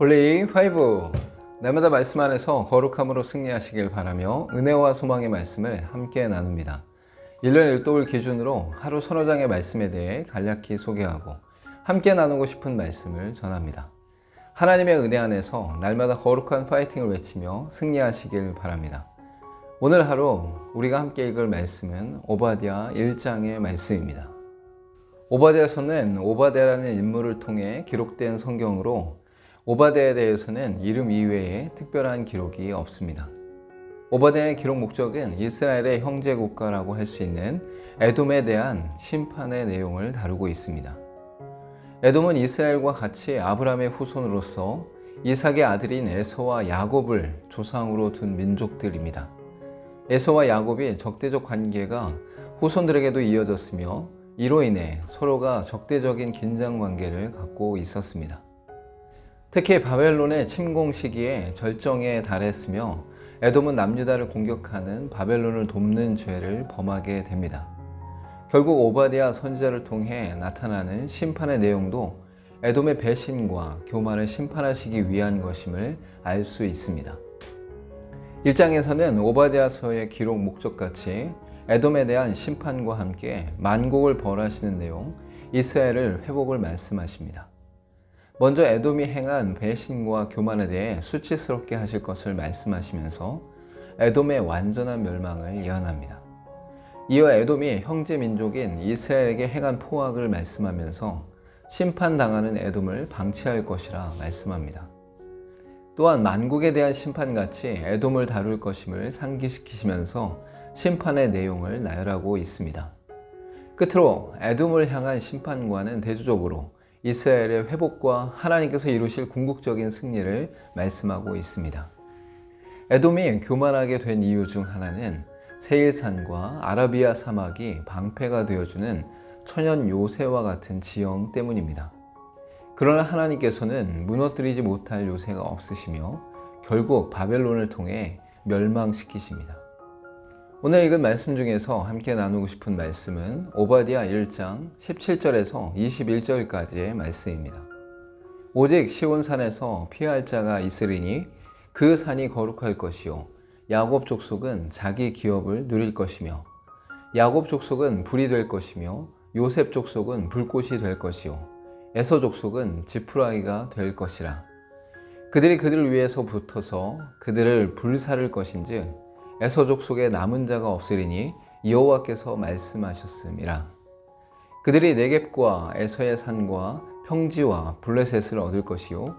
홀리 파이브 날마다 말씀 안에서 거룩함으로 승리하시길 바라며 은혜와 소망의 말씀을 함께 나눕니다. 1년 1독을 기준으로 하루 서너 장의 말씀에 대해 간략히 소개하고 함께 나누고 싶은 말씀을 전합니다. 하나님의 은혜 안에서 날마다 거룩한 파이팅을 외치며 승리하시길 바랍니다. 오늘 하루 우리가 함께 읽을 말씀은 오바디아 1장의 말씀입니다. 오바데아서는 오바데라는 인물을 통해 기록된 성경으로 오바데에 대해서는 이름 이외에 특별한 기록이 없습니다. 오바데의 기록 목적은 이스라엘의 형제 국가라고 할 수 있는 에돔에 대한 심판의 내용을 다루고 있습니다. 에돔은 이스라엘과 같이 아브라함의 후손으로서 이삭의 아들인 에서와 야곱을 조상으로 둔 민족들입니다. 에서와 야곱이 적대적 관계가 후손들에게도 이어졌으며 이로 인해 서로가 적대적인 긴장 관계를 갖고 있었습니다. 특히 바벨론의 침공 시기에 절정에 달했으며 에돔은 남유다를 공격하는 바벨론을 돕는 죄를 범하게 됩니다. 결국 오바디아 선지자를 통해 나타나는 심판의 내용도 에돔의 배신과 교만을 심판하시기 위한 것임을 알 수 있습니다. 1장에서는 오바디아서의 기록 목적같이 에돔에 대한 심판과 함께 만국을 벌하시는 내용, 이스라엘을 회복을 말씀하십니다. 먼저 에돔이 행한 배신과 교만에 대해 수치스럽게 하실 것을 말씀하시면서 에돔의 완전한 멸망을 예언합니다. 이어 에돔이 형제 민족인 이스라엘에게 행한 포악을 말씀하면서 심판당하는 에돔을 방치할 것이라 말씀합니다. 또한 만국에 대한 심판같이 에돔을 다룰 것임을 상기시키시면서 심판의 내용을 나열하고 있습니다. 끝으로 에돔을 향한 심판과는 대조적으로 이스라엘의 회복과 하나님께서 이루실 궁극적인 승리를 말씀하고 있습니다. 에돔이 교만하게 된 이유 중 하나는 세일산과 아라비아 사막이 방패가 되어주는 천연 요새와 같은 지형 때문입니다. 그러나 하나님께서는 무너뜨리지 못할 요새가 없으시며 결국 바벨론을 통해 멸망시키십니다. 오늘 읽은 말씀 중에서 함께 나누고 싶은 말씀은 오바디아 1장 17절에서 21절까지의 말씀입니다. 오직 시온산에서 피할 자가 있으리니 그 산이 거룩할 것이요. 야곱 족속은 자기 기업을 누릴 것이며 야곱 족속은 불이 될 것이며 요셉 족속은 불꽃이 될 것이요. 에서 족속은 지푸라기가 될 것이라. 그들이 그들을 위해서 붙어서 그들을 불사를 것인즉 에서족 속에 남은 자가 없으리니 여호와께서 말씀하셨음이라. 그들이 네겝과 에서의 산과 평지와 블레셋을 얻을 것이요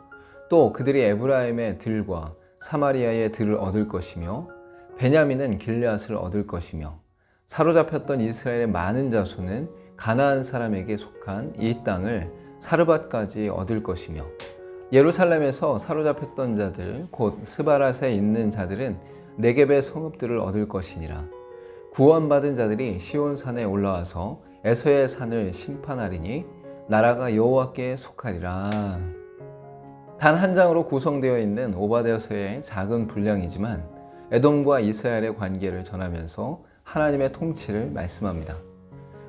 또 그들이 에브라임의 들과 사마리아의 들을 얻을 것이며 베냐민은 길앗을 얻을 것이며 사로잡혔던 이스라엘의 많은 자손은 가나안 사람에게 속한 이 땅을 사르밧까지 얻을 것이며 예루살렘에서 사로잡혔던 자들 곧 스바랏에 있는 자들은 네겝의 성읍들을 얻을 것이니라. 구원받은 자들이 시온 산에 올라와서 에서의 산을 심판하리니 나라가 여호와께 속하리라. 단 한 장으로 구성되어 있는 오바데서의 작은 분량이지만 에돔과 이스라엘의 관계를 전하면서 하나님의 통치를 말씀합니다.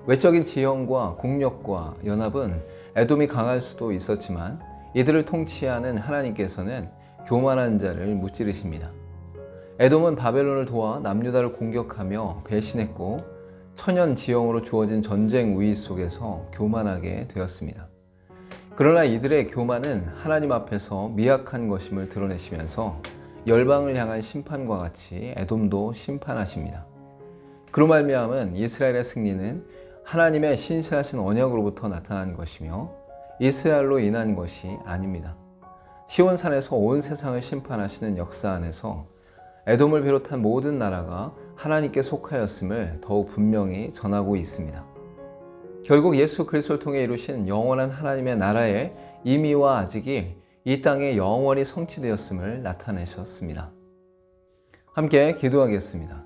외적인 지형과 국력과 연합은 에돔이 강할 수도 있었지만 이들을 통치하는 하나님께서는 교만한 자를 무찌르십니다. 에돔은 바벨론을 도와 남유다를 공격하며 배신했고 천연 지형으로 주어진 전쟁 우위 속에서 교만하게 되었습니다. 그러나 이들의 교만은 하나님 앞에서 미약한 것임을 드러내시면서 열방을 향한 심판과 같이 에돔도 심판하십니다. 그로 말미암은 이스라엘의 승리는 하나님의 신실하신 언약으로부터 나타난 것이며 이스라엘로 인한 것이 아닙니다. 시온산에서 온 세상을 심판하시는 역사 안에서 에돔을 비롯한 모든 나라가 하나님께 속하였음을 더욱 분명히 전하고 있습니다. 결국 예수 그리스도를 통해 이루신 영원한 하나님의 나라의 임의와 아직이 이 땅에 영원히 성취되었음을 나타내셨습니다. 함께 기도하겠습니다.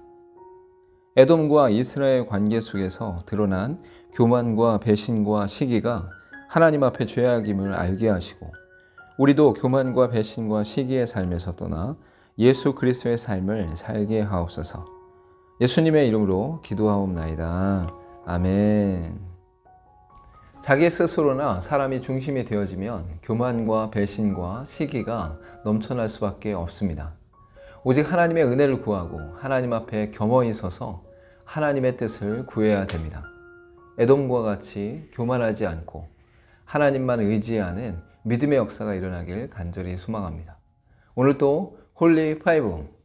에돔과 이스라엘 관계 속에서 드러난 교만과 배신과 시기가 하나님 앞에 죄악임을 알게 하시고 우리도 교만과 배신과 시기의 삶에서 떠나 예수 그리스도의 삶을 살게 하옵소서. 예수님의 이름으로 기도하옵나이다. 아멘. 자기 스스로나 사람이 중심이 되어지면 교만과 배신과 시기가 넘쳐날 수밖에 없습니다. 오직 하나님의 은혜를 구하고 하나님 앞에 겸허히 서서 하나님의 뜻을 구해야 됩니다. 에돔과 같이 교만하지 않고 하나님만 의지하는 믿음의 역사가 일어나길 간절히 소망합니다. 오늘도 홀리 파이브